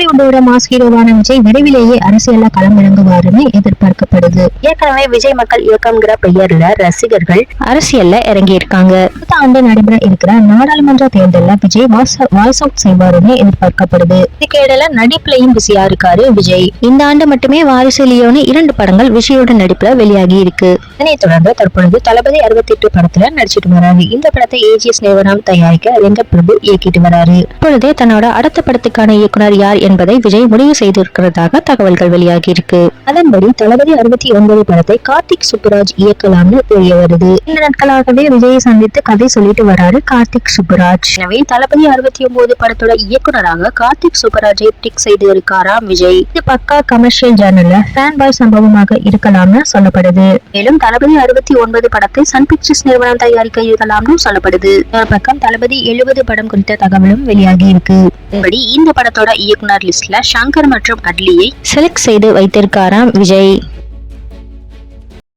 தமிழ்நாடோட mass ஹீரோவான Vijay விரைவிலேயே அரசியல்ல களம் இறங்குவாருன்னு வருது ஏற்கனவே விஜய் மக்கள் இயக்கம்ங்கிற பெயர்ல ரசிகர்கள் அரசியல்ல இறங்கி இருக்காங்க அடுத்த ஆண்டு நடைபெற இருக்கிற நாடாளுமன்ற தேர்தல்ல விஜய் வாய்ஸ் அவுட் செய்வாருன்னு எதிர்பார்க்கப்படுது. இதுக்கேடல நடிப்புலையும் பிஸியா இருக்காரு விஜய். இந்த ஆண்டு மட்டுமே வாரிசு லியோனு இரண்டு படங்கள் விஜயோட நடிப்புல வெளியாகி இருக்கு. இதனை தொடர்ந்து தற்பொழுது தளபதி அறுபத்தி எட்டு படத்துல நடிச்சிட்டு வராரு. இந்த படத்தை ஏஜிஎஸ் நிறுவனம் தயாரிக்க வெங்கட் பிரபு இயக்கிட்டு வராரு. இப்பொழுதே தன்னோட அடுத்த படத்துக்கான இயக்குனர் யார் என்பதை விஜய் முடிவு செய்திருக்கிறதாக தகவல்கள் வெளியாகி இருக்கு. அதன்படி தளபதி அறுபத்தி ஒன்பது படத்தை கார்த்திக் சுப்புராஜ் இயக்கலாம்னு தெரிய வருது. இந்த நாட்களாகவே விஜயை சந்தித்து கதை சொல்லிட்டு வராரு கார்த்திக் சுப்புராஜ். எனவே தளபதி அறுபத்தி ஒன்பது படத்தோட இயக்குனராக கார்த்திக் சுப்புராஜை டிக் செய்து இருக்காராம் விஜய்? இது பக்கா கமர்ஷியல் ஜேர்னல்ல ஃபேன் பாய் சம்பவமாக இருக்கலாம்னு சொல்லப்படுது. மேலும் தளபதி அறுபத்தி ஒன்பது படத்தை சன் பிக்சர்ஸ் நிறுவனம் தயாரிக்க இருக்கலாம்னு சொல்லப்படுது. இன்னொரு பக்கம் தளபதி எழுபது படம் குறித்த தகவலும் வெளியாகி இருக்கு. இப்படி இந்த படத்தோட இயக்குனர் லிஸ்ட்ல சங்கர் மற்றும் அட்லியை செலக்ட் செய்து வைத்திருக்காராம் விஜய்?